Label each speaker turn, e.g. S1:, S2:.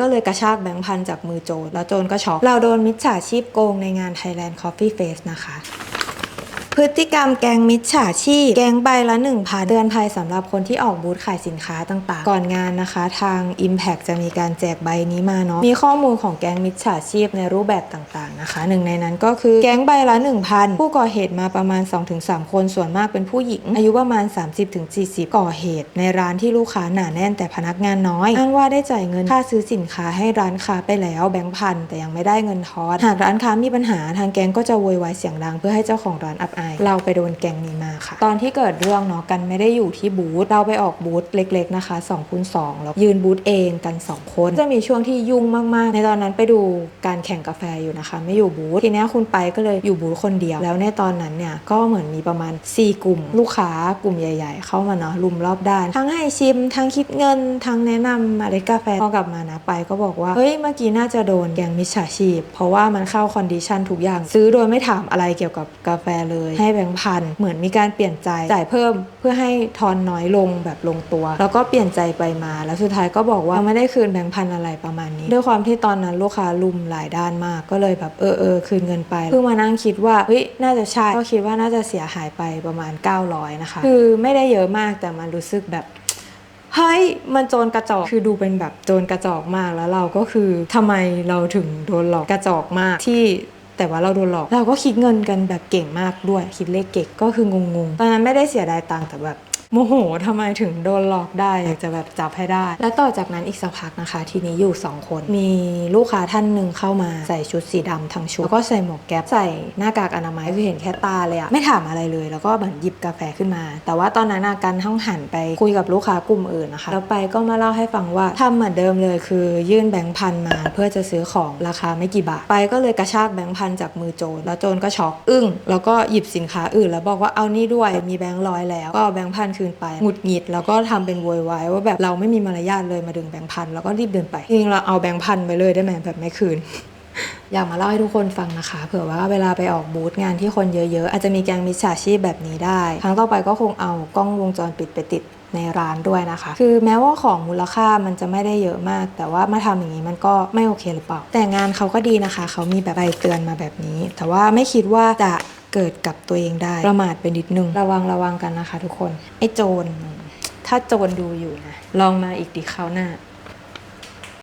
S1: ก็เลยกระชากแบงค์พันจากมือโจรแล้วโจรก็ช็อกเราโดนมิจฉาชีพโกงในงาน Thailand Coffee Face นะคะ พฤติกรรมแกงมิจฉาชีพ แกงใบละ1พันเตือนภัยสำหรับคนที่ออกบูธขายสินค้าต่างๆ ก่อนงานนะคะ ทาง Impact จะมีการแจกใบนี้มาเนาะมีข้อมูลของแกงมิจฉาชีพในรูปแบบต่างๆนะคะ หนึ่งในนั้นก็คือแกงใบละ 1,000 ผู้ก่อเหตุมาประมาณ 2-3 คนส่วนมากเป็นผู้หญิง อายุประมาณ 30-40 ก่อเหตุ ในร้านที่ลูกค้าหนาแน่นแต่พนักงานน้อยอ้างว่าได้จ่ายเงินค่าซื้อสินค้าให้ร้านค้าไปแล้วแบงค์พันแต่ยังไม่ได้เงินทอนหากร้านค้ามีปัญหาทางแกงก็จะโวยวายเสียงดังเพื่อให้เจ้าของร้านอับอายเราไปโดนแกงนี้มาค่ะ ตอนที่เกิดเรื่องเนาะกันไม่ได้อยู่ที่บูธเราไปออกบูธเล็ก ๆนะคะ2คูณ2แล้วยืนบูธเองกัน 2 คน จะมีช่วงที่ยุ่งมากๆ ในตอนนั้นไปดูการแข่งกาแฟอยู่นะคะ ไม่อยู่บูธทีนี้คุณไปก็เลยอยู่บูธคนเดียว แล้วในตอนนั้นเนี่ยก็เหมือนมีประมาณ 4 กลุ่ม ลูกค้ากลุ่มใหญ่ๆ เข้ามาเนาะลุมรอบด้าน ทั้งให้ชิม ทั้งคิดเงิน ทั้งแนะนำเมล็ดกาแฟพอกลับมานะไปก็บอกว่าเฮ้ยเมื่อกี้น่าจะโดนแกงมิจฉาชีพ เพราะว่ามันเข้าคอนดิชันทุกอย่าง ซื้อโดยไม่ถามอะไรเกี่ยวกับกาแฟเลยให้แบงค์พันเหมือนมีการเปลี่ยนใจจ่ายเพิ่มเพื่อให้ทอนน้อยลงแบบลงตัว แล้วก็เปลี่ยนใจไปมา แล้วสุดท้ายก็บอกว่าไม่ได้คืนแบงค์พันอะไรประมาณนี้ ด้วยความที่ตอนนั้นลูกค้าลุมหลายด้านมากก็เลยแบบเออเออคืนเงินไปเพิ่งมานั่งคิดว่าเฮ้ยน่าจะใช่ก็คิดว่าน่าจะเสียหายไปประมาณ 900 นะคะ คือไม่ได้เยอะมากแต่มันรู้สึกแบบเฮ้ยมันโจรกระจอกคือดูเป็นแบบโจรกระจอกมากแล้วเราก็คือทำไมเราถึงโดนหลอกกระจอกมากที่ แต่ว่าเราโดนหลอก เราก็คิดเงินกันแบบเก่งมากด้วย คิดเลขเก่งก็คืองงๆ ตอนนั้นไม่ได้เสียดายตังค์แต่แบบ โมโหทำไมถึงโดนหลอกได้อยากจะแบบจับให้ได้ และต่อจากนั้นอีกสักพักนะคะ ทีนี้อยู่ 2 คน มีลูกค้าท่านหนึ่งเข้ามาใส่ชุดสีดำทั้งชุดแล้วก็ใส่หมวกแก๊ปใส่หน้ากากอนามัยคือเห็นแค่ตาเลยอะไม่ถามอะไรเลย แล้วก็เหมือนหยิบกาแฟขึ้นมา แต่ว่าตอนนั้นอากันทั้งหันไปคุยกับลูกค้ากลุ่มอื่นนะคะแล้วไปก็มาเล่าให้ฟังว่าทำเหมือนเดิมเลยคือยื่นแบงค์พันมา เพื่อจะซื้อของราคาไม่กี่บาทไปก็เลยกระชากแบงค์พันจากมือโจรแล้วโจรก็ช็อกอึ้งแล้วก็หยิบสินค้าอื่น แล้วบอกว่าเอานี่ด้วยมีแบงค์ร้อยแล้วก็แบงค์พันคืนไปหงุดหงิดแล้วก็ทำเป็นโวยวายว่าแบบเราไม่มีมารยาทเลยมาดึงแบงค์พันแล้วก็รีบเดินไปจริงเราเอาแบงค์พันไปเลยได้ไหมแบบไม่คืนอยากมาเล่าให้ทุกคนฟังนะคะ เผื่อว่าเวลาไปออกบูธงานที่คนเยอะๆ อาจจะมีแกงมิจฉาชีพแบบนี้ได้ ครั้งต่อไปก็คงเอากล้องวงจรปิดไปติดในร้านด้วยนะคะ คือแม้ว่าของมูลค่ามันจะไม่ได้เยอะมาก แต่ว่ามาทำอย่างนี้มันก็ไม่โอเคหรือเปล่า แต่งานเขาก็ดีนะคะ เขามีแบบใบเตือนมาแบบนี้ แต่ว่าไม่คิดว่าจะ เกิดกับตัวเองได้ ประมาทไปนิดนึง ระวังระวังกันนะคะทุกคน ไอ้โจร ถ้าโจรดูอยู่นะ ลองมาอีกดิคราวหน้า